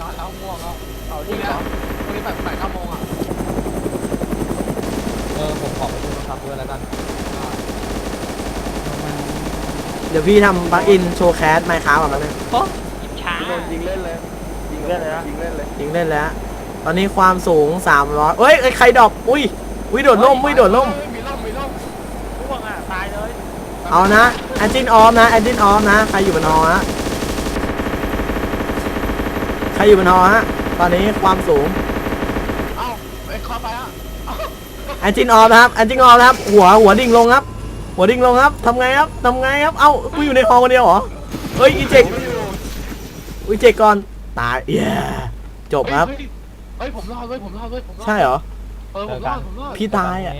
นอนแล้วง่วงแล้วเอาพรุ่ดิงนี้พรุ่งนี้แปดแปดเก้าโมงอะเออผมขอไปดูนะครับด้วยแล้วกันเดี๋ยวพี่ทำบักอินโชว์แคสไมค์ค้าก่อนแล้วนึงช้ายิงเล่นเลยยิงเล่นเลยยิงเล่นเลยยิงเล่นแล้ว ตอนนี้ความสูง 300เอ้ยเอ้ยใครดรอปอุ้ยอุ้ยโดดล่มอุ้ยโดดล่มมีล่มมีล่มพ่วงอะตายเลย เอานะแอนจินออฟนะแอนจินออฟนะ ใครอยู่บนหอฮะใค รอยู่บนหอฮะ ตอนนี้ความสูง เอ้าไอ้คอไปอะแอนจินออฟนะครับแอนจินออฟนะครับ หัวหัวดิ่งลงครับ หัวดิ่งลงครับทำไงครับทำไงครับ เอ้ากูอยู่ในหอคนเดียวเหรอ เฮ้ยอีเจกอีเจกก่อน ตายเย้จบครับ เฮ้ยเฮ้ยผมรอดด้วยผมรอดด้วยผมรอดใช่เหรอ เออผมรอดผมรอดพี่ตายอะ